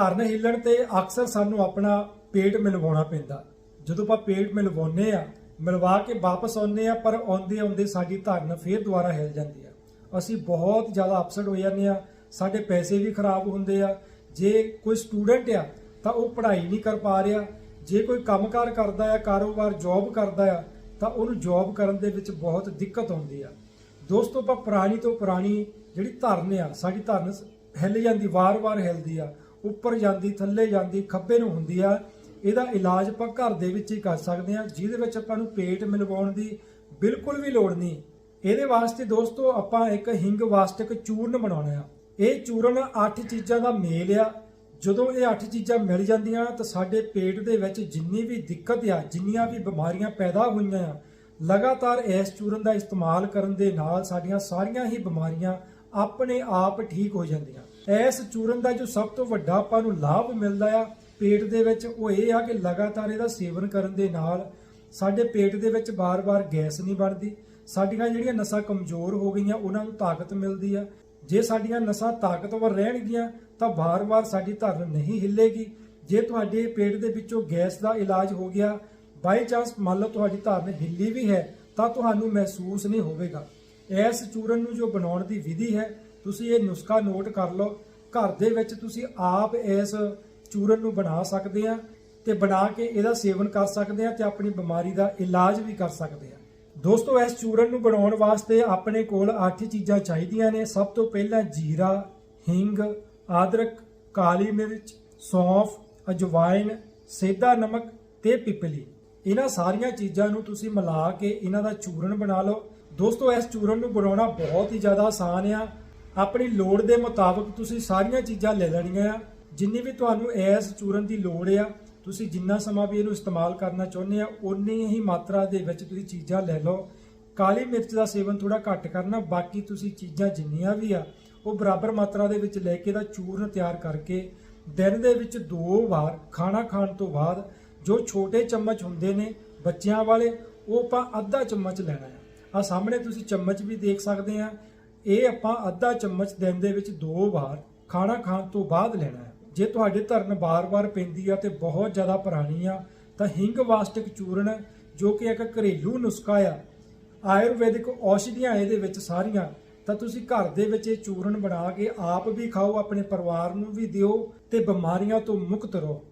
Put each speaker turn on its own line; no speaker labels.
ਧਰਨ ਹਿੱਲਣ ਤੇ ਅਕਸਰ ਸਾਨੂੰ ਆਪਣਾ ਪੇਟ ਮਿਲਵਾਉਣਾ ਪੈਂਦਾ। ਜਦੋਂ ਆਪਾਂ ਪੇਟ ਮਿਲਵਾਉਂਦੇ ਆ ਮਿਲਵਾ ਕੇ ਵਾਪਸ ਆਉਂਦੇ ਆ ਪਰ ਆਉਂਦੇ ਆਉਂਦੇ ਸਾਡੀ ਧਰਨ ਫੇਰ ਦੁਬਾਰਾ ਹਿੱਲ ਜਾਂਦੀ ਆ ਅਸੀਂ ਬਹੁਤ ਜ਼ਿਆਦਾ ਅਪਸੈਟ ਹੋ ਜਾਂਦੇ ਆ ਸਾਡੇ ਪੈਸੇ ਵੀ ਖਰਾਬ ਹੁੰਦੇ ਆ। ਜੇ ਕੋਈ ਸਟੂਡੈਂਟ ਆ, ਤਾਂ ਉਹ ਪੜ੍ਹਾਈ ਨਹੀਂ ਕਰ ਪਾ ਰਿਹਾ। ਜੇ ਕੋਈ ਕੰਮਕਾਰ ਕਰਦਾ ਆ, ਕਾਰੋਬਾਰ ਜੌਬ ਕਰਦਾ ਆ, ਤਾਂ ਉਹਨੂੰ ਜੌਬ ਕਰਨ ਦੇ ਵਿੱਚ ਬਹੁਤ ਦਿੱਕਤ ਆਉਂਦੀ ਆ। ਦੋਸਤੋ, ਆਪਾਂ ਪੁਰਾਣੀ ਤੋਂ ਪੁਰਾਣੀ ਜਿਹੜੀ ਧਰਨ ਆ, ਸਾਡੀ ਧਰਨ ਹਿੱਲ ਜਾਂਦੀ, ਵਾਰ-ਵਾਰ ਹਿੱਲਦੀ ਆ। ਉੱਪਰ ਜਾਂਦੀ, ਥੱਲੇ ਜਾਂਦੀ, ਖੱਬੇ ਨੂੰ ਹੁੰਦੀ ਆ, ਇਹਦਾ ਇਲਾਜ ਆਪਾਂ ਘਰ ਦੇ ਵਿੱਚ ਹੀ ਕਰ ਸਕਦੇ ਆ ਜਿਹਦੇ ਵਿੱਚ ਆਪਾਂ ਨੂੰ ਪੇਟ ਮਿਲਵਾਉਣ ਦੀ ਬਿਲਕੁਲ ਵੀ ਲੋੜ ਨਹੀਂ। ਇਹਦੇ ਵਾਸਤੇ ਦੋਸਤੋ, ਆਪਾਂ ਇੱਕ ਹਿੰਗ ਵਾਸਤਕ ਚੂਰਨ ਬਣਾਉਣਾ ਆ। ਇਹ ਚੂਰਨ 8 ਚੀਜ਼ਾਂ ਦਾ ਮੇਲ ਆ। ਜਦੋਂ ਇਹ 8 ਚੀਜ਼ਾਂ ਮਿਲ ਜਾਂਦੀਆਂ, ਤਾਂ ਸਾਡੇ ਪੇਟ ਦੇ ਵਿੱਚ ਜਿੰਨੀ ਵੀ ਦਿੱਕਤ ਆ, ਜਿੰਨੀਆਂ ਵੀ ਬਿਮਾਰੀਆਂ ਪੈਦਾ ਹੋਈਆਂ ਆ, ਲਗਾਤਾਰ ਇਸ ਚੂਰਨ ਦਾ ਇਸਤੇਮਾਲ ਕਰਨ ਦੇ ਨਾਲ ਸਾਡੀਆਂ ਸਾਰੀਆਂ ਹੀ ਬਿਮਾਰੀਆਂ ਆਪਣੇ ਆਪ ਠੀਕ ਹੋ ਜਾਂਦੀਆਂ। ਇਸ ਚੂਰਨ ਦਾ ਜੋ ਸਭ ਤੋਂ ਵੱਡਾ ਆਪਾਂ ਨੂੰ ਲਾਭ ਮਿਲਦਾ ਆ, ਪੇਟ ਦੇ ਵਿੱਚ ਉਹ ਇਹ ਆ ਕਿ ਲਗਾਤਾਰ ਇਹਦਾ ਸੇਵਨ ਕਰਨ ਦੇ ਨਾਲ ਸਾਡੇ ਪੇਟ ਦੇ ਵਿੱਚ ਬਾਰ-ਬਾਰ ਗੈਸ ਨਹੀਂ ਬਣਦੀ। ਸਾਡੀਆਂ ਜਿਹੜੀਆਂ ਨਸਾਂ ਕਮਜ਼ੋਰ ਹੋ ਗਈਆਂ, ਉਹਨਾਂ ਨੂੰ ਤਾਕਤ ਮਿਲਦੀ ਆ। ਜੇ ਸਾਡੀਆਂ ਨਸਾਂ ਤਾਕਤਵਰ ਰਹਿਣਗੀਆਂ, ਤਾਂ ਬਾਰ-ਬਾਰ ਸਾਡੀ ਧਰਨ ਨਹੀਂ ਹਿੱਲੇਗੀ। ਜੇ ਤੁਹਾਡੇ ਪੇਟ ਦੇ ਵਿੱਚੋਂ ਗੈਸ ਦਾ ਇਲਾਜ ਹੋ ਗਿਆ ਬਾਈ ਚਾਂਸ ਮੰਨ ਲਓ ਤੁਹਾਡੀ ਧਰਨ ਹਿੱਲੀ ਵੀ ਹੈ, ਤਾਂ ਤੁਹਾਨੂੰ ਮਹਿਸੂਸ ਨਹੀਂ ਹੋਵੇਗਾ। ਇਸ ਚੂਰਨ ਨੂੰ ਜੋ ਬਣਾਉਣ ਦੀ ਵਿਧੀ ਹੈ, ਤੁਸੀਂ ਇਹ ਨੁਸਖਾ ਨੋਟ ਕਰ ਲਓ। ਘਰ ਦੇ ਵਿੱਚ ਤੁਸੀਂ ਆਪ ਇਸ ਚੂਰਨ ਨੂੰ ਬਣਾ ਸਕਦੇ ਆ ਤੇ ਬਣਾ ਕੇ ਇਹਦਾ ਸੇਵਨ ਕਰ ਸਕਦੇ ਆ ਤੇ ਆਪਣੀ ਬਿਮਾਰੀ ਦਾ ਇਲਾਜ ਵੀ ਕਰ ਸਕਦੇ ਆ। ਦੋਸਤੋ, ਇਸ ਚੂਰਨ ਨੂੰ ਬਣਾਉਣ ਵਾਸਤੇ ਆਪਣੇ ਕੋਲ 8 ਚੀਜ਼ਾਂ ਚਾਹੀਦੀਆਂ ਨੇ। ਸਭ ਤੋਂ ਪਹਿਲਾਂ ਜੀਰਾ, ਹਿੰਗ, ਅਦਰਕ, ਕਾਲੀ ਮਿਰਚ, ਸੌਂਫ, ਅਜਵਾਇਨ ਸੇਧਾ ਨਮਕ ਤੇ ਪਿਪਲੀ। ਇਹਨਾਂ ਸਾਰੀਆਂ ਚੀਜ਼ਾਂ ਨੂੰ ਤੁਸੀਂ ਮਿਲਾ ਕੇ ਇਹਨਾਂ ਦਾ ਚੂਰਨ ਬਣਾ ਲਓ। ਦੋਸਤੋ, ਇਸ ਚੂਰਨ ਨੂੰ ਬਣਾਉਣਾ ਬਹੁਤ ਹੀ ਜ਼ਿਆਦਾ ਆਸਾਨ ਆ। ਆਪਣੀ ਲੋੜ ਦੇ ਮੁਤਾਬਕ ਤੁਸੀਂ ਸਾਰੀਆਂ ਚੀਜ਼ਾਂ ਲੈ ਲੈਣੀਆਂ ਆ। ਜਿੰਨੀ ਵੀ ਤੁਹਾਨੂੰ ਇਸ ਚੂਰਨ ਦੀ ਲੋੜ ਆ, ਤੁਸੀਂ ਜਿੰਨਾ ਸਮਾਂ ਵੀ ਇਹਨੂੰ ਇਸਤੇਮਾਲ ਕਰਨਾ ਚਾਹੁੰਦੇ ਆ ਉਨੀ ਹੀ ਮਾਤਰਾ ਦੇ ਵਿੱਚ ਤੁਸੀਂ ਚੀਜ਼ਾਂ ਲੈ ਲਓ। ਕਾਲੀ ਮਿਰਚ ਦਾ ਸੇਵਨ ਥੋੜਾ ਘੱਟ ਕਰਨਾ, ਬਾਕੀ ਤੁਸੀਂ ਚੀਜ਼ਾਂ ਜਿੰਨੀਆਂ ਵੀ ਆ, ਉਹ ਬਰਾਬਰ ਮਾਤਰਾ ਦੇ ਵਿੱਚ ਲੈ ਕੇ ਦਾ ਚੂਰਨ ਤਿਆਰ ਕਰਕੇ ਦਿਨ ਦੇ ਵਿੱਚ ਦੋ ਵਾਰ ਖਾਣਾ ਖਾਣ ਤੋਂ ਬਾਅਦ ਜੋ ਛੋਟੇ ਚਮਚ ਹੁੰਦੇ ਨੇ ਬੱਚਿਆਂ ਵਾਲੇ, ਉਹ ਆਪਾਂ ਅੱਧਾ ਚਮਚ ਲੈਣਾ ਆ। ਆ ਸਾਹਮਣੇ ਤੁਸੀਂ ਚਮਚ ਵੀ ਦੇਖ ਸਕਦੇ ਆ। ਇਹ ਆਪਾਂ ਅੱਧਾ ਚਮਚ ਦਿਨ ਦੇ ਵਿੱਚ ਦੋ ਵਾਰ ਖਾਣਾ ਖਾਣ ਤੋਂ ਬਾਅਦ ਲੈਣਾ ਹੈ। ਜੇ ਤੁਹਾਡੇ ਧਰਨ ਬਾਰ-ਬਾਰ ਪੈਂਦੀ ਆ ਤੇ ਬਹੁਤ ਜ਼ਿਆਦਾ ਪੁਰਾਣੀ ਆ, ਤਾਂ ਹਿੰਗ ਵਾਸਟਿਕ ਚੂਰਨ ਜੋ ਕਿ ਇੱਕ ਘਰੇਲੂ ਨੁਸਖਾ ਆ, ਆਯੁਰਵੈਦਿਕ ਔਸ਼ਧੀਆਂ ਇਹਦੇ ਵਿੱਚ ਸਾਰੀਆਂ, ਤਾਂ ਤੁਸੀਂ ਘਰ ਦੇ ਵਿੱਚ ਇਹ ਚੂਰਨ ਬਣਾ ਕੇ ਆਪ ਵੀ ਖਾਓ, ਆਪਣੇ ਪਰਿਵਾਰ ਨੂੰ ਵੀ ਦਿਓ ਤੇ ਬਿਮਾਰੀਆਂ ਤੋਂ ਮੁਕਤ ਰਹੋ।